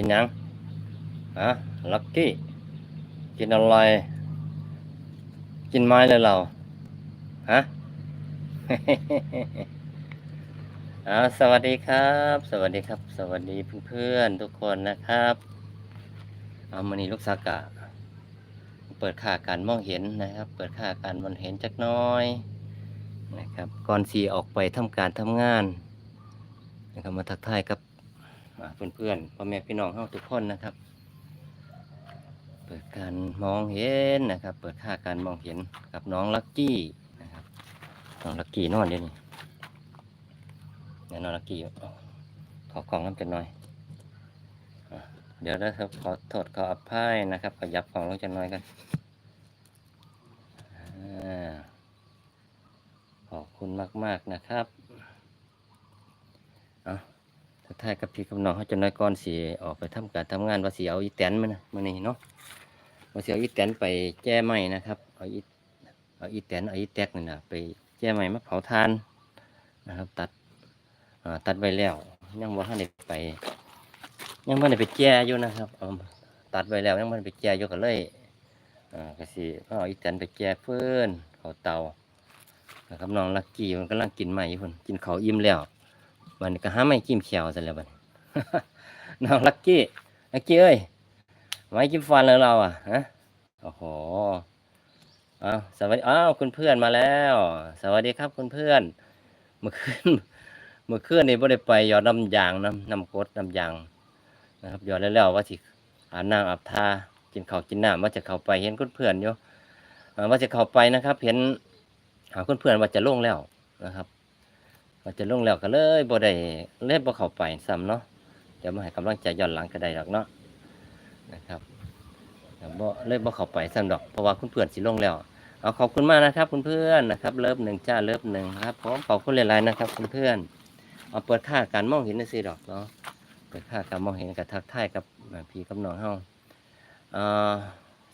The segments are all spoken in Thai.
กินยังฮะลักกี้กินอะไร กินไม้เลยเราฮะอาสวัสดีครับ สวัสดีครับ สวัสดีเพื่อนๆทุกคนนะครับเอามานีลูกสากะ เปิดค่าการมองเห็นนะครับ เปิดค่าการมองเห็นจักน้อยนะครับก่อนสีออกไปทำการทำงานนะครับมาทักทายกับ เพื่อนๆพ่อแม่พี่น้องเฮาทุกคนนะครับ เปิดการมองเห็นนะครับ เปิดค่าการมองเห็นกับน้องลักกี้นะครับน้องลักกี้นอนเดี๋ยวนี้เดี๋ยวน้องลักกี้ขอกล่องน้ำจักหน่อยเดี๋ยวนะครับขอโทษขออภัยนะครับขยับของลงจักหน่อยกันขอบคุณมาก ๆ นะครับ ทักทายกับพี่กับน้องเขาจะน้อยก่อนสีออกไปทำการทำงานว่าสีเอาอีแตนมานะมานี่เนาะมาเสียเอาอีแตนไปแจ้ไม้นะครับเอาอีเอาอีแตนเอาอีแตกนี่นะไปแจ้ไม้มาเผาทานนะครับ ตัดตัดไว้แล้วยังว่าท่านได้ไปยังไม่ได้ไปแจ้อยู่นะครับตัดไว้แล้วยังไม่ได้ไปแจ้อยู่กันเลยก็สิเอาอีแตนไปแจ้เพื่อนเขาเตานะครับน้องลักกี้มันกำลังกินไม้อยู่คนกินเขาอิ่มแล้ว วันก็หาไม่กินเขียวซะแล้วบัดนี้น้องลักกี้ลักกี้เอ้ยไม่จิ้มฟันเลยเราอะฮะโอ้โหอ้าวสวัสดีอ้าวคุณเพื่อนมาแล้ว สวัสดีครับคุณเพื่อนเมื่อคืนเมื่อคืนนี่บ่ได้ไปหยอดน้ำยางน้ำน้ำกดน้ำยางนะครับหยอดแล้วแล้วว่าสิอาบน้ำอาบทากินข้าวกินน้ำว่าจะเข้าไปเห็นคุณเพื่อนอยู่อ่าว่าจะเข้าไปนะครับ เห็นหาคุณเพื่อนว่าจะลงแล้วนะครับ ว่าจะลงแล้วก็เลยบ่ได้เลยบ่เข้าไปซ้ำเนาะเดี๋ยวมาให้กำลังใจย้อนหลังก็ได้หรอกเนาะนะครับบ่เลยบ่เข้าไปสั่นดอกเพราะว่าคุณเพื่อนสิลงแล้วเอาขอบคุณมากนะครับคุณเพื่อนนะครับ เลิฟหนึ่งจ้าเลิฟหนึ่งครับผมขอบคุณหลายๆนะครับคุณเพื่อนเอาเปิดค่าการมองเห็นนะสิดอกเนาะเปิดค่าการมองเห็นกับทักทายกับพี่กับน้องเฮาอ่า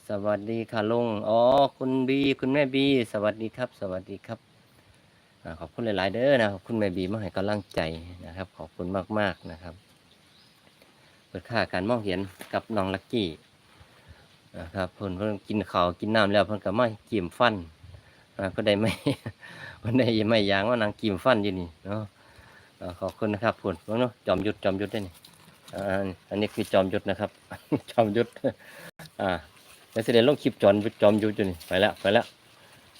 สวัสดีค่ะลุงอ๋อคุณบีคุณแม่บี สวัสดีครับ สวัสดีครับ ขอบคุณหลาย ๆ เด้อนะครับคุณแม่บีมาให้กำลังใจนะครับ ขอบคุณมาก ๆ นะครับ เปิดค่าการมองเห็นกับน้องลักกี้นะครับเพิ่นเพิ่นกินข้าวกินน้ำแล้วเพิ่นก็มากิมฟันอ่าก็ได้ไม่เพิ่นได้ไม่ยางว่านางกิมฟันอยู่นี่เนาะขอบคุณนะครับเพิ่นเบิ่นาะจอมยุทธจอมยุทธได้นี่อันนี้คือจอมยุทธนะครับ จอมยุทธอ่าแล้วเสด็จลงคลิปจอมจอมยุทธอยู่นี่ไปแล้วไปแล้ว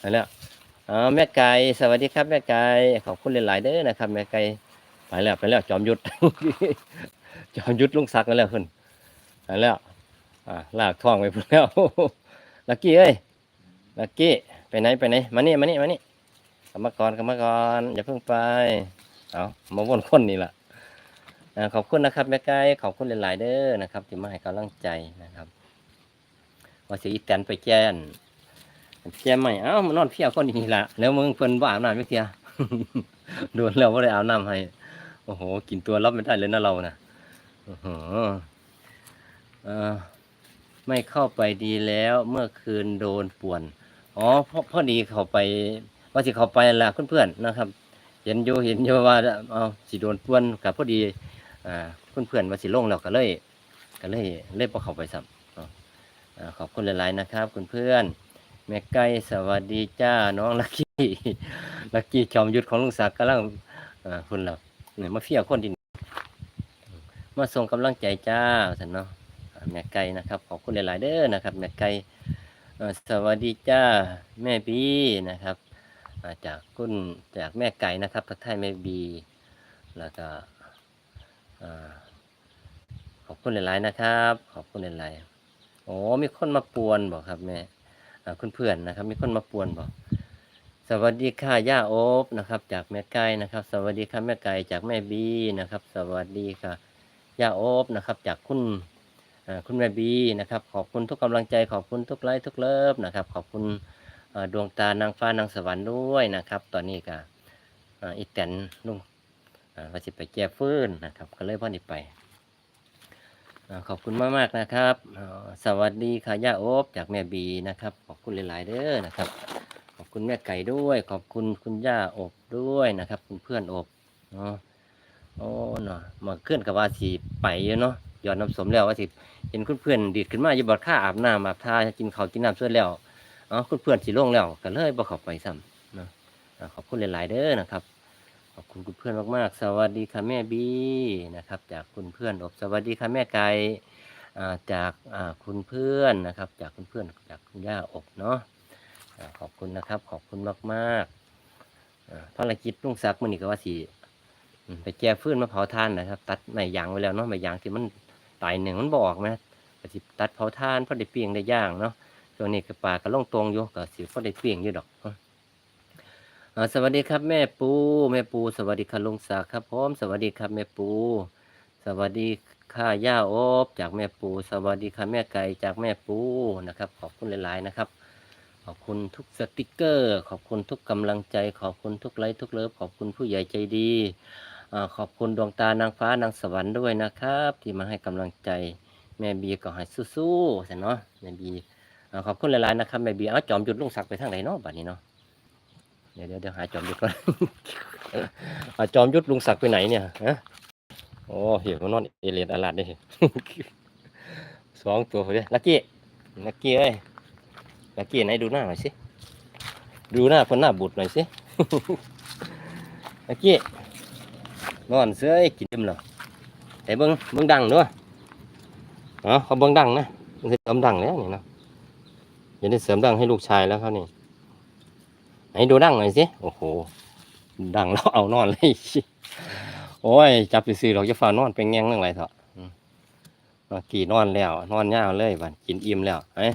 ไปแล้ว อ่าแม่ไก่สวัสดีครับแม่ไก่ขอบคุณหลายๆเด้อนะครับแม่ไก่ไปแล้วไปแล้วจอมยุทธจอมยุทธลุงศักดิ์นั่นแหล้วคุณไปแล้วอ่าลากท้องไปพุ่นแล้วลักกี้เอ้ยลักกี้ไปไหนไปไหนมานี่มานี่มานี่กรรมกรกรรมกรอย่าเพิ่งไปเอามาวนคนนี่แหละอ่าขอบคุณนะครับแม่ไก่ขอบคุณหลายๆเด้อนะครับ ที่มาให้กำลังใจนะครับว่าสิอีแตนไปแจ้น แจ้ใหม่เอ้ามานอนเพียคนนี้ละแล้วมึงเพิ่นบ่อาบน้ำไม่เทียโดนแล้วว่าได้อาบน้ำให้ โอ้โหกินตัวรับไม่ได้เลยนะเรานะอื้อหือเอ่อไม่เข้าไปดีแล้วเมื่อคืนโดนป่วน อ๋อพอพอดีเขาไป ว่าสิเขาไปละเพื่อนๆนะครับ เห็นอยู่เห็นอยู่ว่าเอาสิโดนป่วนกับพอดีอ่าเพื่อนๆว่าสิลงแล้วก็เลย ก็เลยเล่พอเขาไปซ้ำเนาะอ่าขอบคุณหลายๆนะครับ คุณเพื่อน แม่ไก่สวัสดีจ้าน้องลักกี้ลักกี้จอมยุทธของลุงศักดิ์กำลังอ่าคุณเราเนี่ยมาเฟียคนที่มาส่งกำลังใจจ้าสันเนาะแม่ไก่นะครับขอบคุณหลาย ๆ เด้อนะครับแม่ไก่สวัสดีจ้าแม่บีนะครับาจากคุณจากแม่ไก่นะครับทักทายแม่บีแล้วก็ขอบคุณหลาย ๆ นะครับ ขอบคุณหลาย ๆ โอ้มีคนมาปวนบอกครับแม่ เพื่อนนะครับ มีคนมาปวนบอกสวัสดีค่ะย่าโอบนะครับ จากแม่ไก่นะครับ สวัสดีค่ะแม่ไก่จากแม่บีนะครับ สวัสดีค่ะย่าโอบนะครับ จากคุณคุณแม่บีนะครับ ขอบคุณทุกกำลังใจขอบคุณทุกไลค์ทุกเลิฟนะครับ ขอบคุณดวงตานางฟ้านางสวรรค์ด้วยนะครับ ตอนนี้ก็อ่ออีแตนลุงว่าสิไปแก้ฟื้นนะครับ ก็เลยพ่อนี่ไป ขอบคุณมากมากนะครับ สวัสดีค่ะย่าโอบจากแม่บีนะครับ ขอบคุณหลาย ๆ เด้อนะครับ ขอบคุณแม่ไก่ด้วย ขอบคุณคุณย่าอบด้วยนะครับ คุณเพื่อนอบเนาะโอ้เนาะมาเคลื่อนกับว่าสีไปอยู่เนาะหยอดน้ำสมแล้วว่าสิเห็นคุณเพื่อนดีดขึ้นมาอยู่บอดข้าอาบน้ำอาบท่ากินข้าวกินน้ำเสร็จแล้วอ๋อคุณเพื่อนสิลงแล้วก็เลยบ่เข้าไปซ้ำเนาะขอบคุณหลาย ๆ เด้อนะครับ ขอบคุณคุณเพื่อนมากๆ สวัสดีค่ะแม่บีนะครับ จากคุณเพื่อนอบสวัสดีค่ะแม่ไก่าจากาคุณเพื่อนนะครับ จากคุณเพื่อนจากคุณย่าอบเนาะขอบคุณนะครับ ขอบคุณมากๆอ่าภารกิจลุงซักมันนี่ก็ว่าสิไปแก้ฟื้นมาเผาทานนะครับ ตัดไม้ยางไว้แล้วเนาะไม้ยางที่มันตายหนึ่งมันบอกไหมก็สิตัดเผาทานพอได้เปียงได้ย่างเนาะช่วนี้ก็ปลาก็ล่องตรงอยู่ก็สิพอได้เปียงอยู่ดอกเนาะ สวัสดีครับแม่ปูแม่ปู สวัสดีค่ะลุงศักดิ์ครับผมสวัสดีครับแม่ปู สวัสดีค่ะย่าโอบจากแม่ปู สวัสดีค่ะแม่ไก่จากแม่ปูนะครับ ขอบคุณหลาย ๆ นะครับ ขอบคุณทุกสติกเกอร์ ขอบคุณทุกกำลังใจ ขอบคุณทุกไลค์ทุกเลิฟขอบคุณผู้ใหญ่ใจดีขอบคุณดวงตานางฟ้านางสวรรค์ด้วยนะครับ ที่มาให้กำลังใจแม่บีก็ให้สู้ๆสิเนาะแม่บีขอบคุณหลาย ๆ นะครับแม่บีเอาจอมหยุดลุงศักดิ์ไปทางไหนเนาะบัดนี้เนาะ เดี๋ยวเดี๋ยวหาจอมยุทธก่อน อาจอมยุทธลุงศักดิ์ไปไหนเนี่ยฮะโอ้เหี้ยมันนอนเอเลียดอาลาดได้สองตัวเลยลักกี้ลักกี้เอ้ยลักกี้ไหนดูหน้าหน่อยสิดูหน้าคนหน้าบุดหน่อยสิ ลักกี้นอนเสื้อกิน dim เหรอแต่เบิ้งเบิ้งดังด้วยอ๋อเขาเบิ้งดังนะมันเสริมดังแล้วนี่เนาะย่าได้เสริมดังให้ลูกชายแล้วเขานี่ ไหนดูดังหน่อยสิ โอ้โห ดังแล้วเอานอนเลย โอ้ย จับไปซื้อๆหรอกจะฝ่านอนเป็นแง่งเรื่องอะไรเถอะกี่นอนแล้ว นอนยาวเลยบัดกินอิ่มแล้วไอ้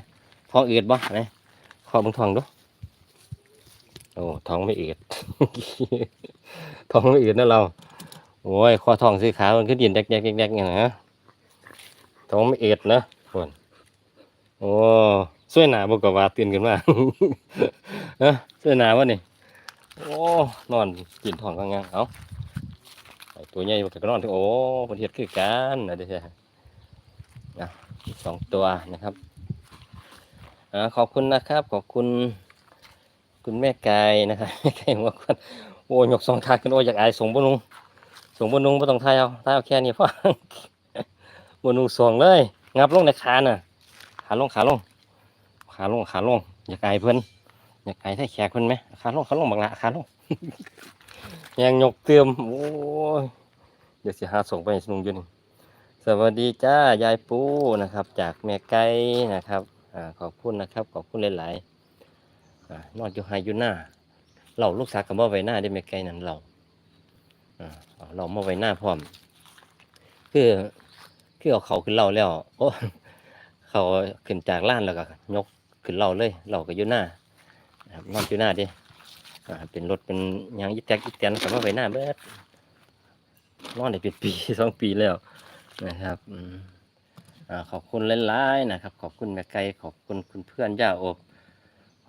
ท้องอืดบ่ไอ้ขอเบังท้องดู โอ้ ท้องไม่อืด ท้องไม่อืดนะเรา โอ้ยข้อท้องสีขาวมันขึ้นดินแดกแดกแดกแดกอย่างนะท้องไม่อืดนะคนโอ้ สวยหนาบกว่าตื่นขึ้นมาเอ้อสื้อหนาวะนี่โอ้นอนกินท้องกังงางเอาตัวใหญ่มันก็นอนที่โอ้ประเทศคือกันนะเด้อนะอีกสองตัวนะครับอขอบคุณนะครับ ขอบคุณ คุณแม่ไก่นะครับแม่ไก่หัวควันโอ้ยกสองขาขึ้นโอ้ยอยากอายส่งบนุงส่งบนุงไม่ต้องทายเอาทายเอาแค่นี้พ่อบนุงส่งเลย งับลงในขาน่ะ ขาลงขาลง ขาลงขาลงอยากอเพิ่นอยากไก่ให้แขกคนไหมขาลงขาลงบางละขาลงยังยกเติมโอ้ยเดี๋ยวสิหาส่งไปให้นุงยืนสวัสดีจ้ายายปูนะครับ จากแม่ไก่นะครับอ่าขอบคุณนะครับขอบคุณหลายๆนอนอยู่ไฮยูน้าเราลูกสาวกับมาไว้หน้าได้แม่ไก่นั่นเราเอาเรามาไว้หน้าพร้อมคือคือเอาเขาขึ้นเราแล้วโอ้เขาขึ้นจากล้านแล้วก็ยก ขึ้นเราเลยเราก็อยู่หน้านะครับนอนอยู่หน้าดิเป็นรถเป็นยางอีแตกอีแตนกลับมาไปหน้าเบิดนอนได้เป็นปีสองปีแล้วนะครับอขอบคุณหลายๆนะครับ ขอบคุณแม่ไก่ขอบคุณคุณเพื่อนย่าอบ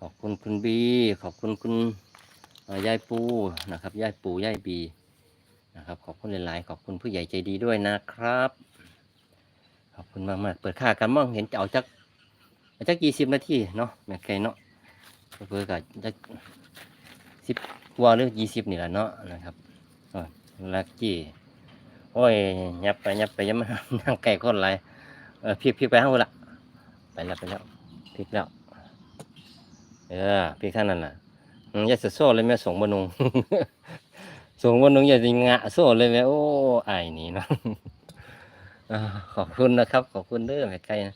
ขอบคุณคุณบี ขอบคุณคุณยายปูนะครับยายปูยายบีนะครับ ขอบคุณหลายๆ ขอบคุณผู้ใหญ่ใจดีด้วยนะครับ ขอบคุณมากๆ เปิดค่ากันมั่งเห็นจะเอาจักเอา จักยี่สิบนาทีเนาะแม่ไก่เนาะเพื่อกับจะสิบกว่าหรือยี่สิบนี่แหละเนาะนะครับลักกี้โอ้ยยับไปยับไปยับมานั่งไก่คนไรเออพลิกพลิกไปข้างบนละไปแล้วไปแล้วพลิกแล้วเออพลิกท่านนั่นน่ะย่าเสียโซ่เลยแม่ส่งบนุงส่งบนุงอย่าสิงะโซ่เลยแม่โอ้ไอ้นี่เนาะขอบคุณนะครับ ขอบคุณเด้อแม่ไก่นะ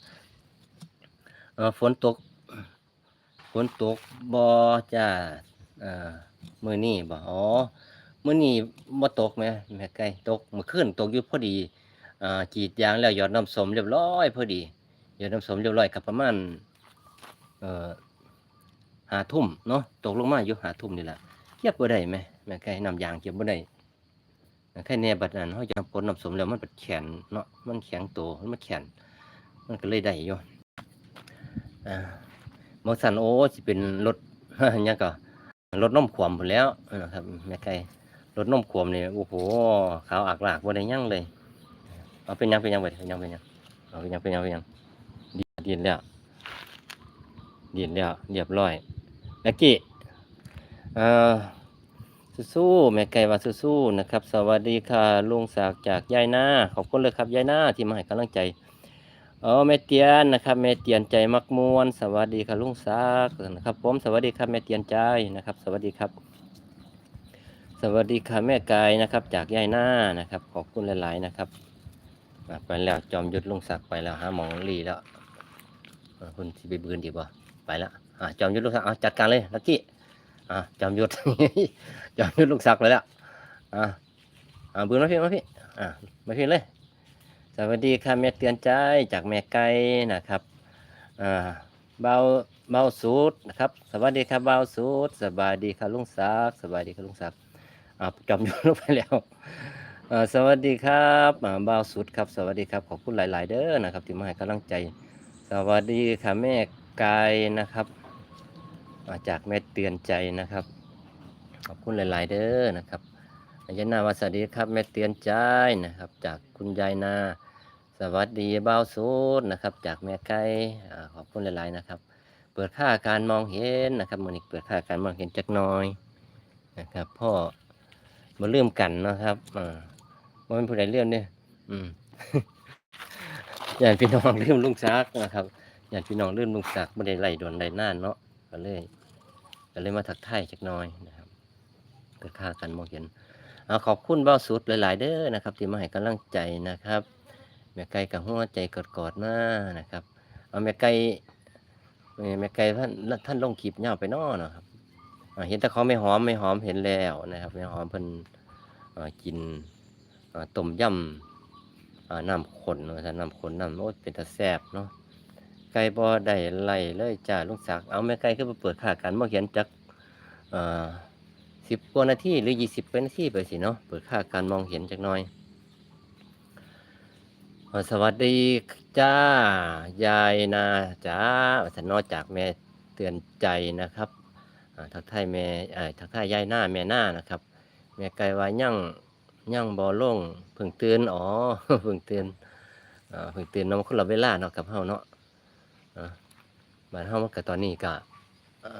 ฝนตกฝนตกบ่จ้าเมื้อนี้บ่อ๋อมื้อนี้บ่ตกแหมแม่ไก่ตกเมื่อคืนตกอยู่พอดีขีดยางแล้วหยอดน้ำสมเรียบร้อยพอดีหยอดน้ำสมเรียบร้อยกับประมาณหาทุ่มเนาะตกลงมาอยู่หาทุ่มนี่แหละเก็บบ่ได้แหมแม่ไก่น้ำยางเก็บบ่ได้แค่แน่บัดนั้นเฮาจะปนน้ำสมแล้วมันเป็นแข็งเนาะมันแข็งโตมันแข็งมันก็เลยได้อยู่ อ่ามอสันโอ้สิเป็นรถหยังก็รถน้มขวมหมดแล้วนะครับแม่ไก่รถน้มขวมนี่โอ้โหขาวอักลากบ่ได้หยังเลยเอาเป็นยังเป็นยังไปเป็นยังเป็นยังเอาเป็นยังเป็นยังเป็นยังดีดีนแล้วดีนแล้วเรียบร้อยแม็กกี้เอ่อสู้ๆแม่ไก่ว่าสู้ๆนะครับ สวัสดีค่ะลุงศักดิ์จากยายนาขอบคุณเลยครับยายนาที่มาให้กำลังใจ อ๋อแม่เตียนนะครับแม่เตียนใจมักมวนสวัสดีค่ะลุงศักดิ์นะครับผมสวัสดีครับแม่เตียนใจนะครับ สวัสดีครับ สวัสดีค่ะแม่ไก่นะครับ จากยายหน้านะครับ ขอบคุณหลาย ๆ นะครับไปแล้วจอมยุทธลุงศักดิ์ไปแล้วหาหมองลีแล้วคุณสิไปบืนดีกว่ไปแล้วอะจอมยุทธลุงศักดิ์จัดการเลยลักกี้จอมยุทธจอมยุทธลุงศักดิ์เลยแล้วอะอะบืนมาพี่มาพี่อะมาพี่เลย สวัสดีค่ะแม่เตือนใจจากแม่ไก่นะครับอ่าเบาเบาสูตรนะครับ สวัสดีครับเบาสูตรสบายดีครับลุงศักดิ์สบายดีครับลุงศักดิ์อ่าจอมยุทธลงไปแล้วอ่าสวัสดีครับอ่าเบาสูตรครับ สวัสดีครับขอบคุณหลาย ๆ เด้อนะครับที่มาให้กำลังใจ สวัสดีค่ะแม่ไก่นะครับมาจากแม่เตือนใจนะครับ ขอบคุณหลาย ๆ เด้อนะครับอายนาวัสดีครับแม่เตือนใจนะครับ จากคุณยายนา วัสดีเบ้าสูดนะครับ จากแม่ไก่อ่าขอบคุณหลาย ๆ นะครับ เปิดค่าการมองเห็นนะครับมันนี้เปิดค่าการมองเห็นจักน้อยนะครับพ่อมาเริ่มกันนะครับอ่ามันเป็นผู้ใดเรื่องเนี่ยอืมอย่าพี่น้องเรื่องลุงซักนะครับอย่าพี่น้องเรื่องลุงซักไม่ได้ไล่โดนไล่น่านเนาะก็เลยก็เลยมาถักไทายจักน้อยนะครับเปิดค่าการมองเห็นเอาขอบคุณเบ้าสุดหลาย ๆ เด้อนะครับ ที่มาให้กำลังใจนะครับ แม่ไก่กับหัวใจกอดๆมานะครับ เอาแม่ไก่แม่ไก่ท่านท่านลงคลิปยาไปนอเนาะครับเห็นแต่เขาไม่หอมไม่หอมเห็นแล้วนะครับไม่หอมเพิ่นกินอ่าต้มยำอ่าน้ำข้นว่าซั่นน้ำขนน้ำโอ้เป็นตาแซบเนาะไก่บ่ได้ไล่เลยจ้าลุงศักดิ์เอาแม่ไก่ขึ้นไปเปิดค่ากันบ่เขียนจักอ่าสิบกว่านาทีหรือยี่สิบนาทีไปสิเนาะเปิดค่าการมองเห็นจักหน่อย สวัสดีจ้า ยายนาจ้าฉันนอกจากแม่เตือนใจนะครับอ่าทักทายแม่ทักทายยายหน้าแม่หน้านะครับ แม่ไก่ว่ายั่งยั่งบอลงเพิ่งตื่นอ๋อเพิ่งตื่นอ่าเพิ่งตื่นนาะมันคนละเวลาเนาะกับเฮาเนาะอ่าบ้านเฮามันก็ตอนนี้ก็อ่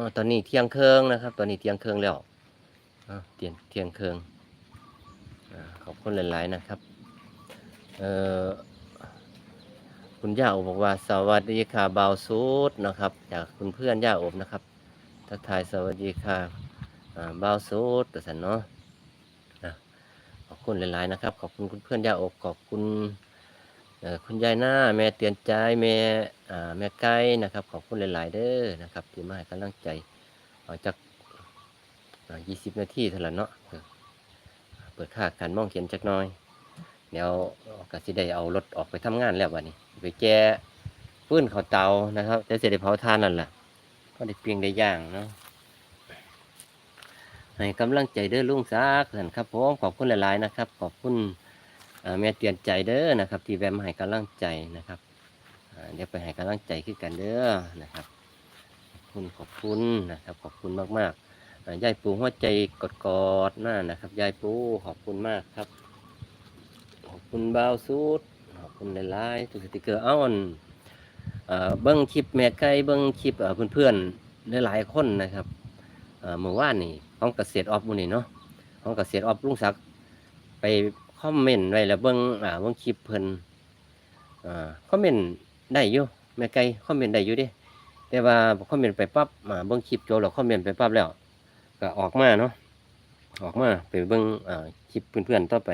าตอนนี้เที่ยงเครึ่งนะครับ ตอนนี้เที่ยงเครึ่งแล้วเตียงเที่ยงเคืองขอบคุณหลาย ๆ นะครับ คุณย่าอบบอกว่า สวัสดีค่ะเบาวซูดนะครับ จากคุณเพื่อนย่าอบนะครับ ทักทายสวัสดีค่ะอ่าบ่าวซูดแต่สันเนาะขอบคุณหลายๆนะครับ ขอบคุณคุณเพื่อนย่าอบขอบคุณคุณยายหน้าแม่เตียนใจแม่แม่ไก่นะครับ ขอบคุณหลาย ๆ เด้อนะครับที่มาให้กำลังใจเอาจากยี่สิบนาทีเท่านั้นเนาะเอเปิดค่าการมองเห็นจักน่อย เดี๋ยวก็สิได้เอารถออกไปทำงานแล้ววันนี้ ไปแก้ฟื้นเขาวเตานะครับจะเสร็จได้เผาทานนั่นแหละก็ได้เพียงได้ย่างเนาะให้กำลังใจเด้อลุงซักท่นครับผมขอบคุณหลายๆนะครับ ขอบคุณเอ่อแม่เตือนใจเด้อนะครับ ที่แวมาให้กำลังใจนะครับเดี๋ยวไปให้กำลังใจขึ้นกันเด้อนะครับ ขอบคุณขอบคุณนะครับ ขอบคุณมากๆยายปูหัวใจกดกอดๆหน้านะครับยายปูขอบคุณมากครับ คุณบ่าวสูดขอบคุณหลายๆทุกสติกเกอร์เอ้าอันเอ่อบิ้งคลิปแม่ไก่เบิ้งคลิปเอ่อเพื่อนๆหลายๆคนนะครับเอ่อเมื่อวานนี่ของเกษตรออฟมูนี่เนาะของเกษตรออฟลุงศักดิ์ไปคอมเมนต์ไว้แล้วเบิ้งอ่าเบิ้งคลิปเพิ่นอ่าคอมเมนต์ได้อยู่แม่ไก่คอมเมนต์ได้อยู่ดิแต่ว่าคอมเมนต์ไปปั๊บมาเบิ้งคลิปโจบแล้วคอมเมนต์ไปปั๊บแล้ว ก็ออกมาเนาะออกมาไปเบิ้งอ่าคลิปเพื่อนๆต่อไป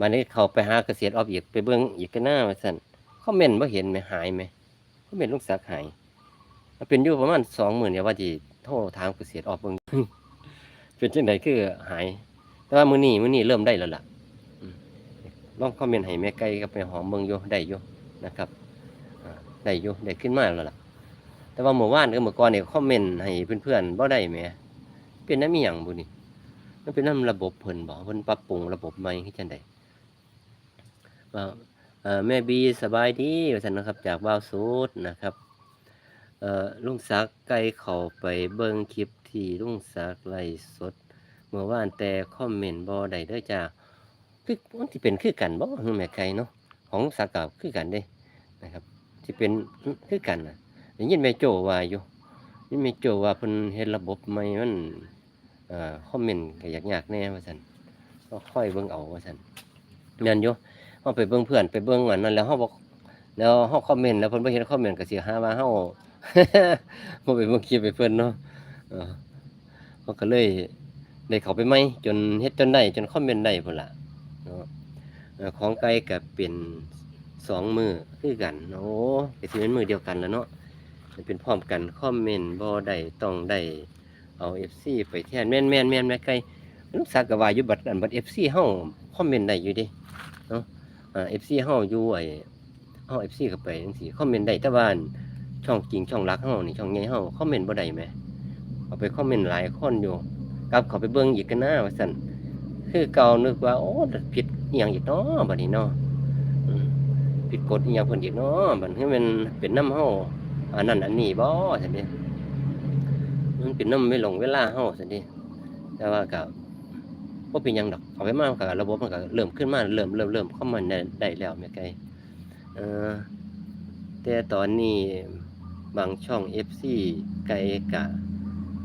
วันนี้เขาไปหาเกษตรออฟอีกไปเบิ้งอีกก็น่าว่าสั่นคอมเมนว่าเห็นไหมหายไหมคอมเมนลูกสักหายมันเป็นอยู่ประมาณสองหมื่นเนี่ยว่าจีโทรถามเกษตรออฟเบิ้งเป็นจังไดคือหาย แต่ว่ามือนี้มือนี้เริ่มได้แล้วล่ะลองคอมเมนต์ให้แม่ไก่กับแม่หอมเบิ่งอยู่ได้อยู่นะครับได้อยู่ได้ขึ้นมาแล้วล่ะ แต่ว่าเมื่อวานกับเมื่อก่อนเนี่ยคอมเมนต์ให้เพื่อนๆบ่ได้แหมเป็นน้ำมีหยังบุนี่มันเป็นน้ำระบบเพิ่นบอกเพิ่นปรับปรุงระบบใหม่คือจังได ว่าแม่บีสบายดีว่าซั่นนะครับ จากบ้าวสูดนะครับลุงศักไกลเข้าไปเบิ่งคลิปที่ลุงศักไลฟ์สด เมื่อวานแต่คอมเมนต์บ่ได้เด้อจ้าคือมันสิเป็นคือกันบ่คือแม่ไก่เนาะของศักดิ์ก็คือกันเด้นะครับที่เป็นคือกันน่ะได้ยินแม่โจว่าอยู่นี่แม่โจว่าเพิ่นเฮ็ดระบบใหม่มันเอ่อคอมเมนต์ก็ยากๆแน่ว่าซั่นก็ค่อยเบิ่งเอาว่าซั่นแม่นอยู่ เฮาไปเบิ่งเพื่อนไปเบิ่งอันนั้นแล้วเฮาบ่แล้วเฮาคอมเมนต์แล้วเพิ่นบ่เห็นคอมเมนต์ก็สิหาว่าเฮาบ่ไปเบิ่งคลิปให้เพิ่นเนาะเฮาก็เลยได้เข้าไปใหม่จนเฮ็ดจนได้จนคอมเมนต์ได้พุ่นล่ะเนาะของไกลก็เป็นสองมือคือกันโอ้ก็สิเป็นมือเดียวกันแล้วเนาะเป็นพร้อมกันคอมเมนต์บ่ได้ต้องได้เอา FC ไปแทนแม่นแม่นแม่นแม่ไกลลูกสาวก็ว่าอยู่บัดอันบัด FC เฮาคอมเมนต์ได้อยู่ดิเนาะ เอ่า FC เฮาอยู่ไอ้เฮา FC ก็ไปจังซี่คอมเมนต์ได้แต่ว่านช่องจริงช่องรักเฮานี่ช่องใหญ่เฮาคอมเมนต์บ่ได้แหมเอาไปคอมเมนต์หลายคนอยู่กลับเข้าไปเบิ่งอีกกันนะว่าซั่นคือเก่านึกว่าโอ้ผิดอีหยังอีกเนาะบัดนี้เนาะผิดกฎอีหยังเพิ่นอีกเนาะบัดนี้มันเป็นน้ำเฮาอันนั้นอันนี้บ่ซั่นเด้มันเป็นน้ำไม่ลงเวลาเฮาสินดิแต่ว่าก็ บ่เป็นยังดอกเอาไปมากับระบบมันก็เริ่มขึ้นมาเริ่มเริ่มเริ่มเข้ามาได้ได้แล้วแม่ไกลเอ่แต่ตอนนี้บางช่อง FC ไกลกะ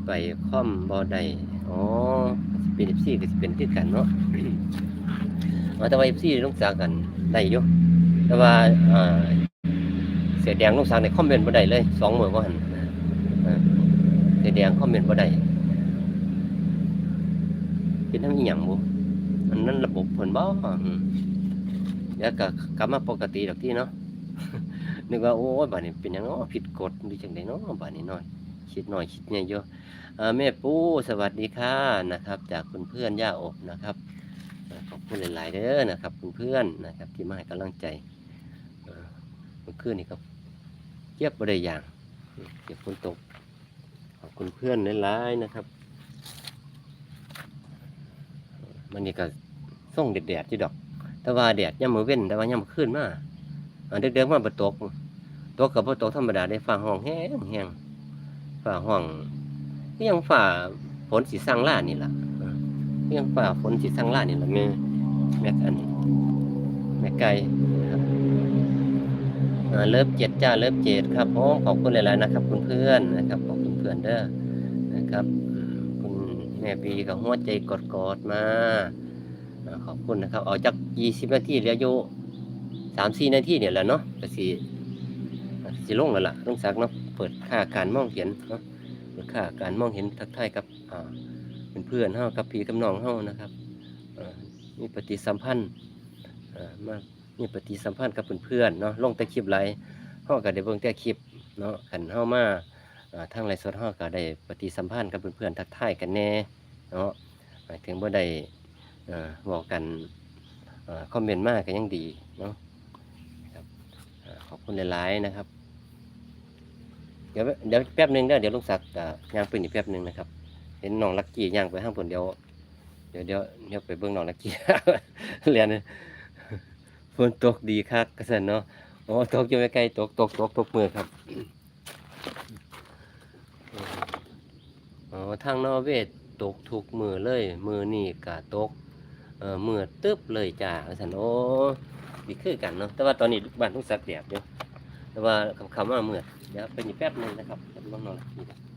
ไปคอมบ่ได้อ๋อเป็น FC ก็สิเป็นคือกันเนาะเอาแต่ว่า FC ลงสากกันได้ยู่แต่ว่าเสียแดงลงสากในคอมเมนต์บ่ได้เลยสองหมื้อบ่าหันเออแดงคอมเมนต์บ่ได้ เป็นทั้งอีหยังบ่อันนั้นระบบเพิ่นบ่อืมเดี๋ยวก็กลับมาปกติดอกที่เนาะนึกว่าโอ้ยบัดนี้เป็นยังเนาะผิดกฎหรือจังไดเนาะบัดนี้น้อยคิดหน้อยคิดใหญ่ยู่อ่าแม่ปูสวัสดีค่ะนะครับ จากคุณเพื่อนย่าอบนะครับขอบคุณหลาย ๆเด้อนะครับ คุณเพื่อนนะครับ ที่มาให้กำลังใจเอ่อเมื่อคืนนี้ก็เจ็บบ่ได้อย่างเจ็บฝนตกขอบคุณเพื่อนหลายๆนะครับ มันนี่ก็ส่งแดดๆจีดอก แต่ว่าแดดย่ำมือเว้นแต่ว่าย่ำขึ้นมาอันเด็กๆมาบตกตกกับบ่ตกธรรมดาได้ฝ่าห้องแห้งแห้งฝ่าห้องก็ยังฝ่าฝนสีสั่งล่านี่ล่ะยังฝ่าฝนสีสั่งล่านี่ละแม่แม่กันแม่ไก่นะครับเลิฟเจ็ดจ้าเลิฟเจ็ดครับผมขอบคุณหลายๆนะครับ คุณเพื่อนนะครับขอบคุณเพื่อนเด้อนะครับ แม่ปีกับหัวใจกดๆมาขอบคุณนะครับ เอาจากยี่สิบนาทีเหลืออยู่สามสี่นาทีเนี่ยแหละเนาะก็สิสิลงแล้วล่ะลงสักเนาะเปิดค่าการมองเห็นเนาะเปิดค่าการมองเห็นทักทายกับอ่าเป็นเพื่อนเฮากับพี่กับน้องเฮานะครับอมีปฏิสัมพันธ์อ่ามามีปฏิสัมพันธ์กับเพื่อนๆเนาะลงแต่คลิปไลฟ์เฮาก็ได้เบิ่งแต่คลิปเนาะคันเฮามา ทางไลฟ์สดเฮาก็ได้ปฏิสัมพันธ์กับเพื่อนๆทักทายกันแน่เนาะหมายถึงบ่ได้บอกกันคอมเมนต์มากก็ยังดีเนาะขอบคุณหลายๆนะครับ เดี๋ยวเดี๋ยวแป๊บหนึงเด้อเดี๋ยวลุงศักดิ์ย่างปืนอีกแป๊บหนึงนะครับ เห็นน้องลักกี้ย่างไปข้างบนเดี๋ยวเดี๋ยวเดี๋ยวเดี๋ยวไปเบิ่งน้องลักกี้เรียนฝนตกดีคักกระสันเนาะโอ้ตกอยู่ใกลตกตกตกตกมือครับ อ๋อทางนอร์เวย์ตกทุกมือเลย มือนี่กะตกเออมือตึ๊บเลยจ้าสันโอ้ดีคือกันเนาะแต่ว่าตอนนี้บ้านทุกสักแดดอยู่แต่ว่าคำคำว่ามือเดี๋ยวเป็นอีกแป๊บหนึงนะครับบน้องนอนนี่นะ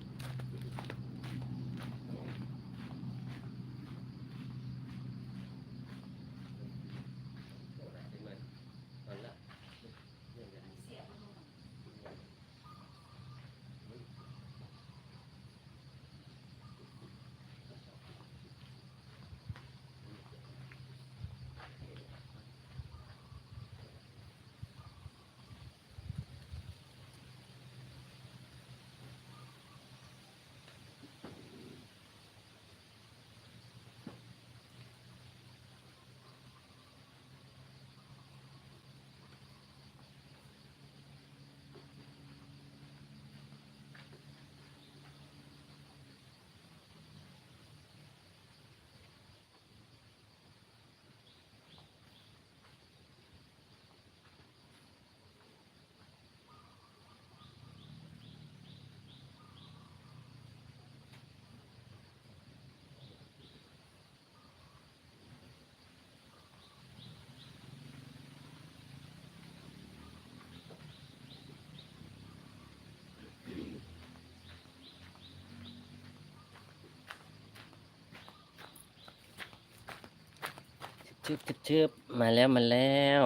ชึบชึบชึบมาแล้วมาแล้ว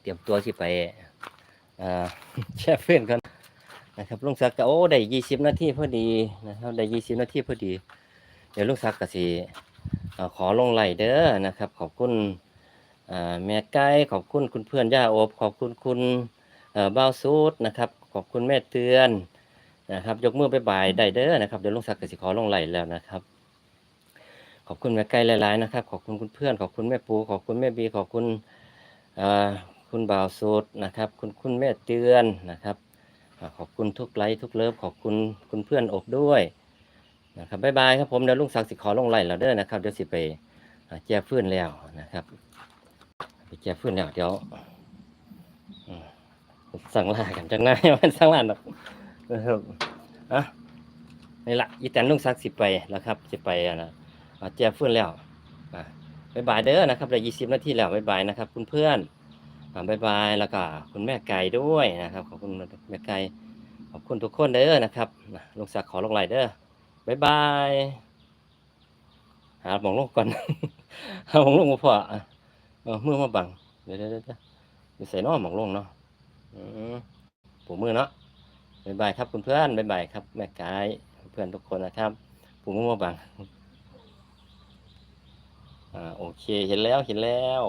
เตรียมตัวสิไปแช่เฟื่อนกันนะครับลุงศักดิ์ก็โอ้ได้ยี่สิบนาทีพอดีนะครับได้ยี่สิบนาทีพอดี เดี๋ยวลุงศักดิ์ก็สิขอลงไหลเด้อนะครับ ขอบคุณแม่ไก่ขอบคุณคุณเพื่อนย่าโอบขอบคุณคุณเบ้าซูดนะครับ ขอบคุณแม่เตือนนะครับ ยกมือไปบายได้เด้อนะครับเดี๋ยวลุงศักดิ์ก็สิขอลงไหลแล้วนะครับ ขอบคุณแม่ไก่หลายๆนะครับ ขอบคุณคุณเพื่อน ขอบคุณแม่ปู ขอบคุณแม่บี ขอบคุณคุณบ่าวโสดนะครับ คุณคุณแม่เตือนนะครับ ขอบคุณทุกไลค์ทุกเลิฟ ขอบคุณคุณเพื่อนอบด้วยนะครับบ๊ายบายครับผมเดี๋ยวลุงศักดิ์สิขอลงไลน์แล้วเด้อนะครับเดี๋ยวสิไปแจ้ฟื้นแล้วนะครับไปแจ้ฟื้นแล้วเดี๋ยวสั่งลากันจังไงมันสั่งลาดอกนะครับอะนี่ละอีแตนลุงศักดิ์สิไปแล้วครับสิไปนะ แจ้ฟื้นแล้วบ๊ายบายเด้อนะครับได้ยี่สิบนาทีแล้วบ๊ายบายนะครับ คุณเพื่อนบ๊ายบายแล้วก็คุณแม่ไก่ด้วยนะครับ ขอบคุณแม่ไก่ขอบคุณทุกคนเด้อนะครับลุงศักขอลงไหลเด้อบ๊ายบายหาหมองลงก่อนหาหมองลงมาพออะเอมือมาบังเดี๋ยวเดี๋ยวเดี๋ยวเดี๋ยวอใส่น้อหมองลงเนาะอืมมือเนาะบ๊ายบายครับคุณเพื่อนบ๊ายบายครับแม่ไก่เพื่อนทุกคนนะครับปูมือมาบัง อ่าโอเคเห็นแล้วเห็นแล้ว